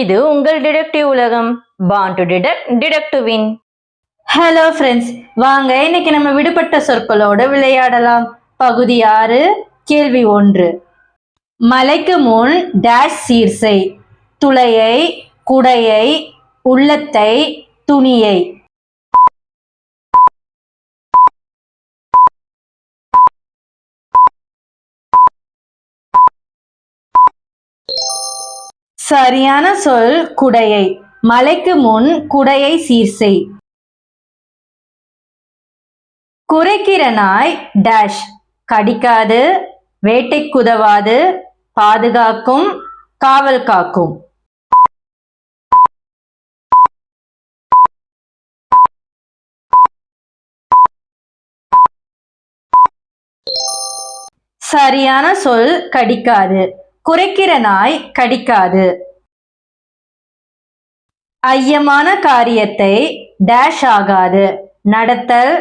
இது உங்கள் டிடெக்டிவ் உலகம். Born to detect detect win hello friends வாங்க இன்னைக்கு நம்ம விடுபட்ட சொற்களோட விளையாடலாம். பகுதி ஆறு கேள்வி ஒன்று. மலைக்கு முன் டேஷ் சீர்சை துளையை குடையை உள்ளத்தை துணியை. சரியான சொல் குடையை. மலைக்கு முன் குடையை சீர்செய். குறைக்கிற நாய் டேஷ். கடிக்காது வேட்டைக்குதவாது பாதுகாக்கும் காவல் காக்கும். சரியான சொல் கடிக்காது. குறைக்கிற நாய் கடிக்காது. ஐயமான காரியத்தை டேஷ் ஆகாது. நடத்தல்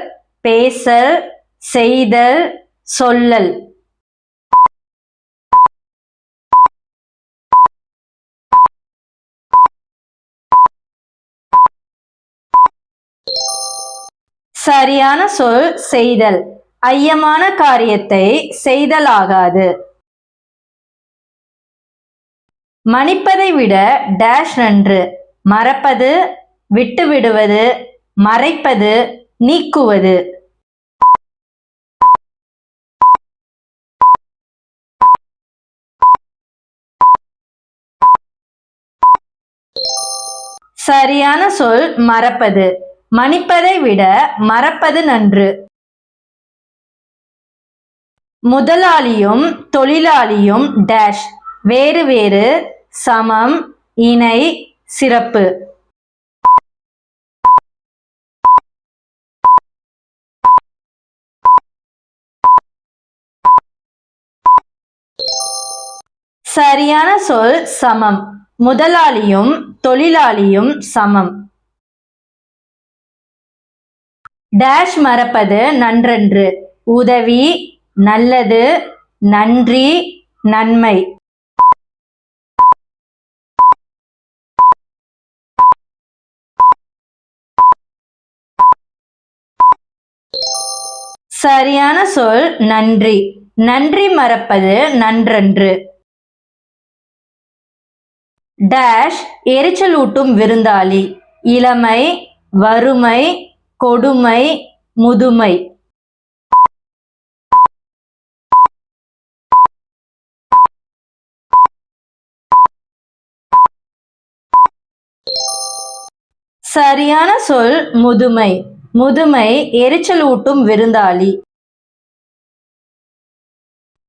பேசல் செய்தல் சொல்லல். சரியான சொல் செய்தல். ஐயமான காரியத்தை செய்தல் ஆகாது மன்னிப்பதை விட டேஷ் நன்று. மறப்பது விட்டு விடுவது மறைப்பது நீக்குவது. சரியான சொல் மறப்பது. மன்னிப்பதை விட மறப்பது நன்று. முதலாளியும் தொழிலாளியும் டேஷ் வேறு வேறு சமம் இணை சிறப்பு. சரியான சொல் சமம். முதலாளியும் தொழிலாளியும் சமம். டேஷ் மறப்பது நன்றன்று. உதவி நல்லது நன்றி நன்மை. சரியான சொல் நன்றி. நன்றி மறப்பது நன்றன்று. டேஷ் எரிச்சலூட்டும் விருந்தாளி. இளமை வறுமை கொடுமை முதுமை. சரியான சொல் முதுமை. முதுமை எரிச்சலூட்டும் விருந்தாளி.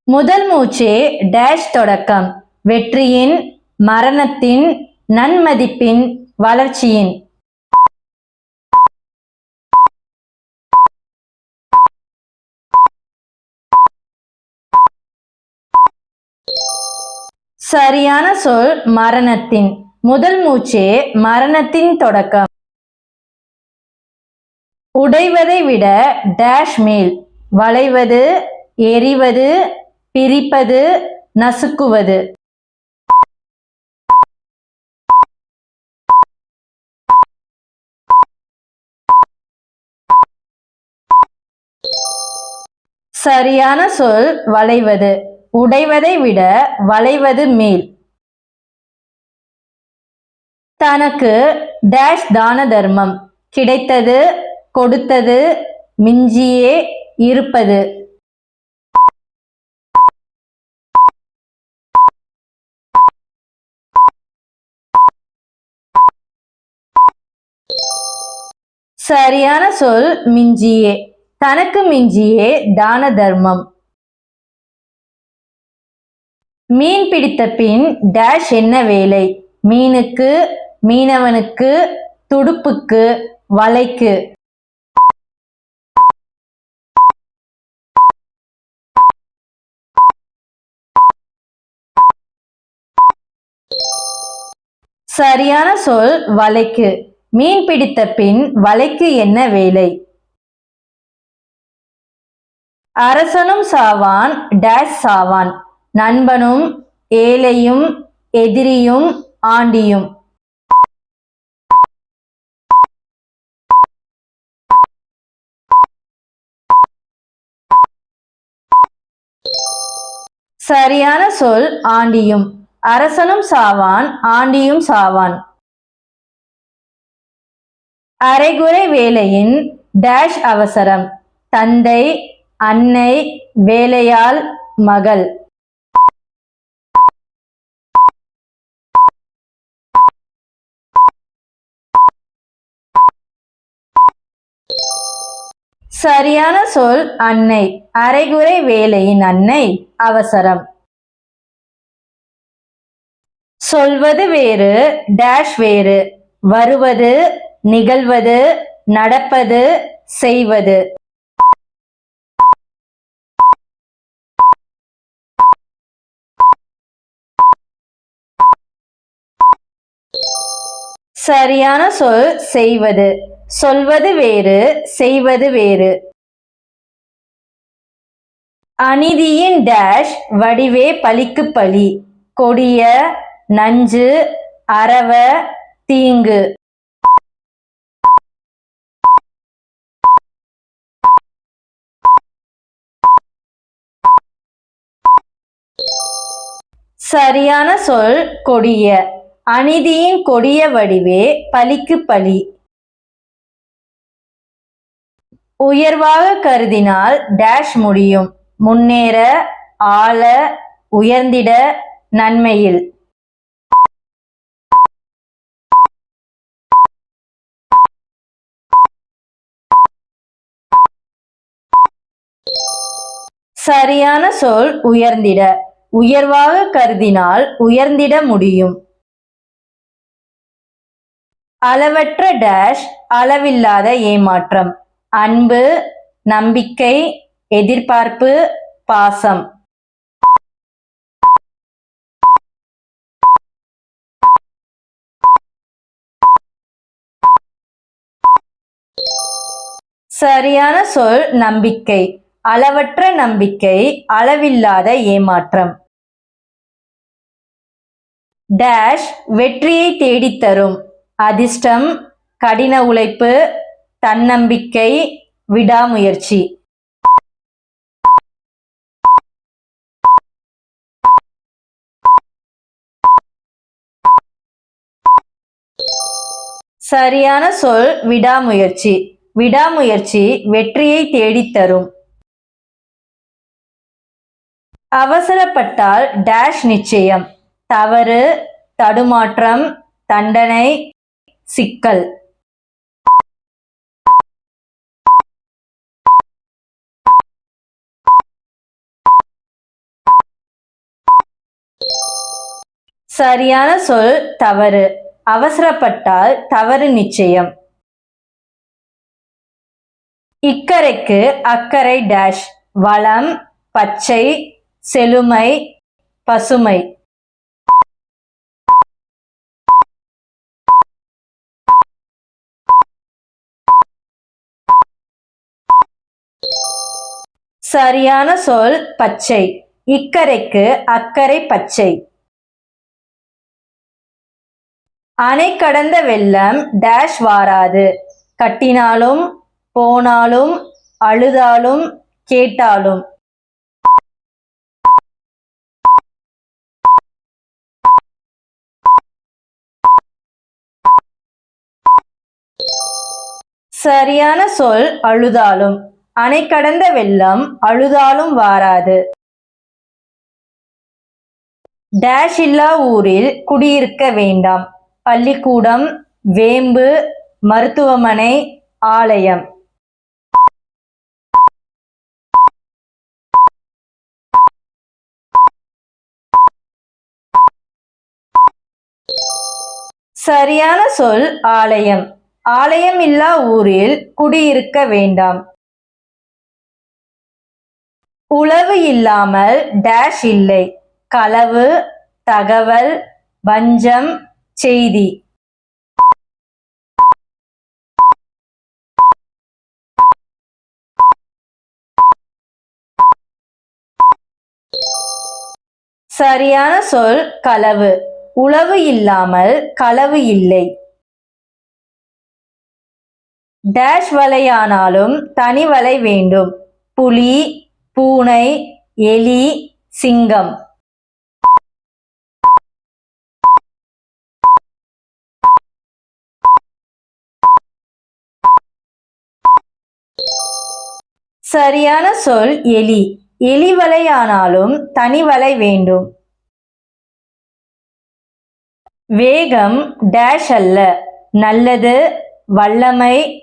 முதல் மூச்சே டேஷ் தொடக்கம். வெற்றியின் மரணத்தின் நன்மதிப்பின் வளர்ச்சியின். சரியான சொல் மரணத்தின். முதல் மூச்சே மரணத்தின் தொடக்கம். உடைவதை விட டேஷ் மேல். வளைவது எரிவது பிரிப்பது நசுக்குவது. சரியான சொல் வளைவது. உடைவதை விட வளைவது மேல். தனக்கு டேஷ் தான தர்மம். கிடைத்தது கொடுத்தது மிஞ்சியே இருப்பது. சரியான சொல் மிஞ்சியே. தனக்கு மிஞ்சியே தான தர்மம். மீன் பிடித்த பின் டேஷ் என்ன வேலை? மீனுக்கு மீனவனுக்கு துடுப்புக்கு வலைக்கு. சரியான சொல் வலைக்கு. மீன் பிடித்த பின் வலைக்கு என்ன வேலை? அரசனும் சாவான் டேஷ் சாவான். நண்பனும் ஏழையும் எதிரியும் ஆண்டியும். சரியான சொல் ஆண்டியும். அரசனும் சாவான் ஆண்டியும் சாவான். அரைகுறை வேலையின் டேஷ் அவசரம். தந்தை அன்னை வேலையாள் மகள். சரியான சொல் அன்னை. அரைகுறை வேலையின் அன்னை அவசரம். சொல்வது வேறு டேஷ் வேறு. வருவது நிகழ்வது நடப்பது செய்வது. சரியான சொல் செய்வது. சொல்வது வேறு செய்வது வேறு. அநீதியின் டேஷ் வடிவே பலிக்கு பலி கொடிய நஞ்சு அறவ தீங்கு. சரியான சொல் கொடிய. அநீதியின் கொடிய வடிவே பலிக்கு பலி உயர்வாக கருதினால் டேஷ் முடியும். முன்னேற ஆள உயர்ந்திட நன்மையில். சரியான சொல் உயர்ந்திட உயர்வாக கருதினால் உயர்ந்திட முடியும். அளவற்ற டேஷ் அளவில்லாத ஏமாற்றம். அன்பு நம்பிக்கை எதிர்பார்ப்பு பாசம். சரியான சொல் நம்பிக்கை. அளவற்ற நம்பிக்கை அளவில்லாத ஏமாற்றம். டேஷ் வெற்றியை தேடித்தரும் அதிர்ஷ்டம் கடின உழைப்பு தன்னம்பிக்கை விடாமுயற்சி. சரியான சொல் விடாமுயற்சி. விடாமுயற்சி வெற்றியை தேடித்தரும் அவசரப்பட்டால் டேஷ் நிச்சயம். தவறு தடுமாற்றம் தண்டனை சிக்கல். சரியான சொல் தவறு. அவசரப்பட்டால் தவறு நிச்சயம். இக்கரைக்கு அக்கறை டேஷ் வளம் பச்சை செழுமை பசுமை. சரியான சொல் பச்சை. இக்கரைக்கு அக்கறை பச்சை. அணை கடந்த வெள்ளம் டேஷ் வாராது. கட்டினாலும் போனாலும் அழுதாலும் கேட்டாலும். சரியான சொல் அழுதாலும் அணை கடந்த வெள்ளம் அழுதாலும் வாராது. டேஷ் இல்லா ஊரில் குடியிருக்க வேண்டாம். பள்ளிக்கூடம் வேம்பு மருத்துவமனை ஆலயம். சரியான சொல் ஆலயம். ஆலயம் இல்லா ஊரில் குடியிருக்க வேண்டாம். உளவு இல்லாமல் டேஷ் இல்லை. களவு தகவல் வஞ்சம் செய்தி. சரியான சொல் களவு. உளவு இல்லாமல் களவு இல்லை. டேஷ் வலையானாலும் தனி வலை வேண்டும். புலி பூனை எலி சிங்கம். சரியான சொல் எலி. எலி வலையானாலும் தனி வலை வேண்டும். வேகம் டேஷ் அல்ல. நல்லது வல்லமை